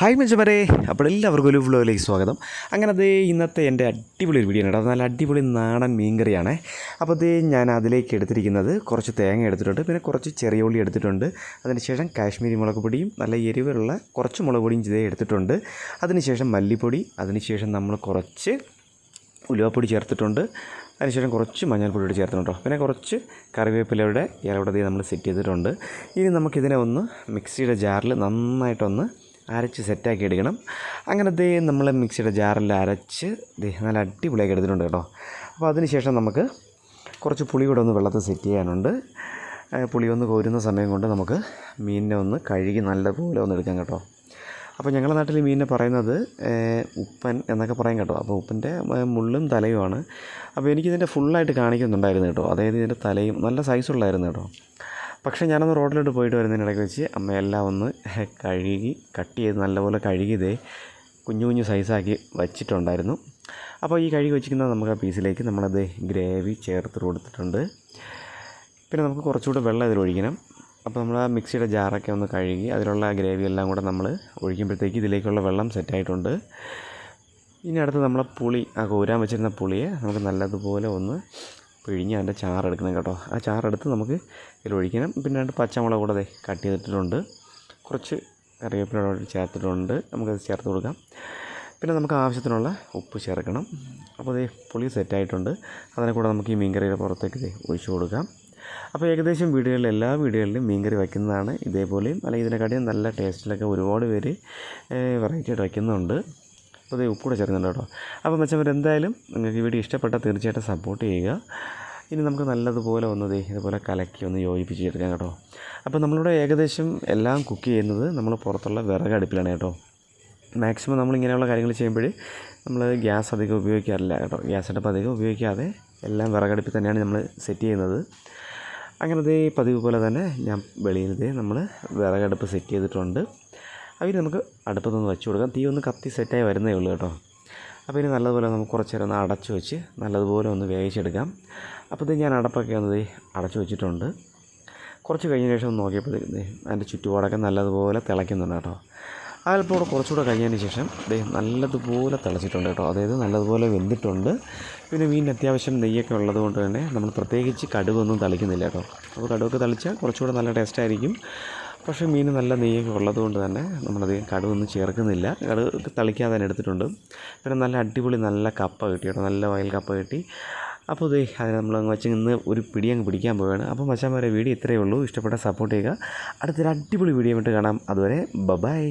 Hi മച്ചമരെ അപ്പോൾ എല്ലാവർക്കും ഒരു വ്ലോഗിലേക്ക് സ്വാഗതം. അങ്ങനെ അതേ ഇന്നത്തെ എന്റെ അടിപൊളി ഒരു വീഡിയോ ആണ് കേട്ടോ നല്ല അടിപൊളി നാടൻ മീൻകറിയാണ്. അപ്പോൾ അതേ ഞാൻ അതിലേക്ക് എടുത്തിരിക്കുന്നത് കുറച്ച് തേങ്ങ എടുത്തിട്ടുണ്ട്. പിന്നെ കുറച്ച് ചെറിയ ഉള്ളി എടുത്തിട്ടുണ്ട്. അതിനുശേഷം കാശ്മീരി മുളക് പൊടിയും നല്ല എരിവുള്ള കുറച്ച് മുളക് പൊടിയും ഇതേ എടുത്തിട്ടുണ്ട്. അതിനുശേഷം മല്ലിപ്പൊടി അതിനുശേഷം നമ്മൾ കുറച്ച് ഉലുവപ്പൊടി ചേർത്തിട്ടുണ്ട്. അതിനുശേഷം കുറച്ച് മഞ്ഞൾപ്പൊടി കൂടി ചേർത്തിട്ടുണ്ടോ പിന്നെ കുറച്ച് കറിവേപ്പിലയുടെ ഇലവിടെ നമ്മൾ സെറ്റ് ചെയ്തിട്ടുണ്ട്. ഇനി നമുക്കിതിനെ ഒന്ന് മിക്സിയുടെ ജാറിൽ നന്നായിട്ടൊന്ന് അരച്ച് സെറ്റാക്കി എടുക്കണം. അങ്ങനെ ദേ നമ്മൾ മിക്സിയുടെ ജാറിൽ അരച്ച് നല്ല അടിപൊളിയാക്കി എടുത്തിട്ടുണ്ട് കേട്ടോ. അപ്പോൾ അതിനുശേഷം നമുക്ക് കുറച്ച് പുളി കൂടെ ഒന്ന് വെള്ളത്തിൽ സെറ്റ് ചെയ്യാനുണ്ട്. പുളി ഒന്ന് കോരുന്ന സമയം കൊണ്ട് നമുക്ക് മീനിനെ ഒന്ന് കഴുകി നല്ലപോലെ ഒന്ന് എടുക്കാം കേട്ടോ. അപ്പോൾ ഞങ്ങളുടെ നാട്ടിൽ മീനിനെ പറയുന്നത് ഉപ്പൻ എന്നൊക്കെ പറയും കേട്ടോ. അപ്പോൾ ഉപ്പന്റെ മുള്ളും തലയുമാണ്. അപ്പോൾ എനിക്കിതിന്റെ ഫുള്ളായിട്ട് കാണിക്കുന്നുണ്ടായിരുന്നു കേട്ടോ. അതായത് ഇതിന്റെ തലയും നല്ല സൈസുള്ളായിരുന്നു കേട്ടോ. പക്ഷേ ഞാനൊന്ന് റോഡിലോട്ട് പോയിട്ട് വരുന്നതിനിടയ്ക്ക് വെച്ച് അമ്മയെല്ലാം ഒന്ന് കഴുകി കട്ട് ചെയ്ത് നല്ലപോലെ കഴുകിയതേ കുഞ്ഞു കുഞ്ഞു സൈസാക്കി വച്ചിട്ടുണ്ടായിരുന്നു. അപ്പോൾ ഈ കഴുകി വെച്ചിരിക്കുന്ന നമുക്ക് ആ പീസിലേക്ക് നമ്മളത് ഗ്രേവി ചേർത്ത് കൊടുത്തിട്ടുണ്ട്. പിന്നെ നമുക്ക് കുറച്ചുകൂടെ വെള്ളം ഇതിൽ ഒഴിക്കണം. അപ്പോൾ നമ്മൾ ആ മിക്സിയുടെ ജാറൊക്കെ ഒന്ന് കഴുകി അതിലുള്ള ഗ്രേവി എല്ലാം കൂടെ നമ്മൾ ഒഴിക്കുമ്പോഴത്തേക്ക് ഇതിലേക്കുള്ള വെള്ളം സെറ്റായിട്ടുണ്ട് ഇനി അടുത്ത് നമ്മളെ പുളി ആ കോരാൻ വെച്ചിരുന്ന പുളിയെ നമുക്ക് നല്ലതുപോലെ ഒന്ന് പിഴിഞ്ഞ് അതിന്റെ ചാറെടുക്കണം കേട്ടോ. ആ ചാറെടുത്ത് നമുക്ക് ഇതിൽ ഒഴിക്കണം. പിന്നെ രണ്ട് പച്ചമുളക് കൂടെ കട്ട് ചെയ്തിട്ടുണ്ട് കുറച്ച് കറിവേപ്പിലോട് ചേർത്തിട്ടുണ്ട്. നമുക്കത് ചേർത്ത് കൊടുക്കാം. പിന്നെ നമുക്ക് ആവശ്യത്തിനുള്ള ഉപ്പ് ചേർക്കണം. അപ്പോൾ അതേ പുളി സെറ്റായിട്ടുണ്ട് അതിനെ കൂടെ നമുക്ക് ഈ മീൻകറിയുടെ പുറത്തേക്ക് ഒഴിച്ചു കൊടുക്കാം. അപ്പോൾ ഏകദേശം വീടുകളിൽ എല്ലാ വീടുകളിലും മീൻകറി വയ്ക്കുന്നതാണ് ഇതേപോലെയും. അല്ലെങ്കിൽ ഇതിനെക്കാട്ടിയും നല്ല ടേസ്റ്റിലൊക്കെ ഒരുപാട് പേര് വെറൈറ്റി ആയിട്ട് വയ്ക്കുന്നുണ്ട്. അപ്പോൾ ഉപ്പ് കൂടെ ചേർക്കുന്നുണ്ട് കേട്ടോ. അപ്പോൾ മെച്ചവർ എന്തായാലും നിങ്ങൾക്ക് ഈ വീഡിയോ ഇഷ്ടപ്പെട്ടാൽ തീർച്ചയായിട്ടും സപ്പോർട്ട് ചെയ്യുക. ഇനി നമുക്ക് നല്ലതുപോലെ ഒന്ന് ഇതുപോലെ കലക്കി ഒന്ന് യോജിപ്പിച്ച് യോജിപ്പിച്ചെടുക്കാം കേട്ടോ. അപ്പോൾ നമ്മളിവിടെ ഏകദേശം എല്ലാം കുക്ക് ചെയ്യുന്നത് നമ്മൾ പുറത്തുള്ള വിറകടുപ്പിലാണ് കേട്ടോ. മാക്സിമം നമ്മൾ ഇങ്ങനെയുള്ള കാര്യങ്ങൾ ചെയ്യുമ്പോൾ നമ്മൾ ഗ്യാസ് അധികം ഉപയോഗിക്കാറില്ല കേട്ടോ. ഗ്യാസ് അടുപ്പ് അധികം ഉപയോഗിക്കാതെ എല്ലാം വിറകടുപ്പിൽ തന്നെയാണ് നമ്മൾ സെറ്റ് ചെയ്യുന്നത്. അങ്ങനെ പതിവ് പോലെ തന്നെ ഞാൻ വെളിയിൽ നമ്മൾ വിറകടുപ്പ് സെറ്റ് ചെയ്തിട്ടുണ്ട്. അതിന് നമുക്ക് അടുപ്പത്തൊന്ന് വെച്ച് കൊടുക്കാം. തീ ഒന്ന് കത്തി സെറ്റായി വരുന്നേ ഉള്ളൂ കേട്ടോ. അപ്പോൾ ഇനി നല്ലതുപോലെ നമുക്ക് കുറച്ച് നേരം ഒന്ന് അടച്ച് വെച്ച് നല്ലതുപോലെ ഒന്ന് വേവിച്ചെടുക്കാം. അപ്പോൾ ഇത് ഞാൻ അടപ്പൊക്കെ ഒന്ന് അടച്ചു വെച്ചിട്ടുണ്ട്. കുറച്ച് കഴിഞ്ഞ ശേഷം നോക്കിയപ്പോഴത്തേക്ക് അതിന്റെ ചുറ്റുപാടൊക്കെ നല്ലതുപോലെ തിളയ്ക്കുന്നുണ്ട് കേട്ടോ. അല്പം കൂടെ കുറച്ചുകൂടെ കഴിഞ്ഞതിന് ശേഷം ദേ നല്ലതുപോലെ തിളച്ചിട്ടുണ്ട് കേട്ടോ. അതായത് നല്ലതുപോലെ വെന്തിട്ടുണ്ട്. പിന്നെ മീനിന് അത്യാവശ്യം നെയ്യൊക്കെ ഉള്ളത് കൊണ്ട് തന്നെ നമ്മൾ പ്രത്യേകിച്ച് കടുവൊന്നും തളിക്കുന്നില്ല കേട്ടോ. അപ്പോൾ കടുവൊക്കെ തളിച്ചാൽ കുറച്ചുകൂടെ നല്ല ടേസ്റ്റ് ആയിരിക്കും. പക്ഷേ മീൻ നല്ല നെയ്യൊക്കെ ഉള്ളതുകൊണ്ട് തന്നെ നമ്മളധികം കടുവൊന്നും ചേർക്കുന്നില്ല. കടുവ് തളിക്കാതെ തന്നെ എടുത്തിട്ടുണ്ട്. പിന്നെ നല്ല അടിപൊളി നല്ല കപ്പ കിട്ടി കേട്ടോ. നല്ല വയൽ കപ്പ കിട്ടി. അപ്പോൾ ഇതേ അതിന് നമ്മൾ വെച്ച് ഇന്ന് ഒരു പിടി അങ്ങ് പിടിക്കാൻ പോവുകയാണ്. അപ്പോൾ മച്ചാൻ വരെ വീഡിയോ ഇത്രയേ ഉള്ളൂ. ഇഷ്ടപ്പെട്ട സപ്പോർട്ട് ചെയ്യുക. അടുത്തൊരു അടിപൊളി വീഡിയോ ആയിട്ട് കാണാം. അതുവരെ ബബായ്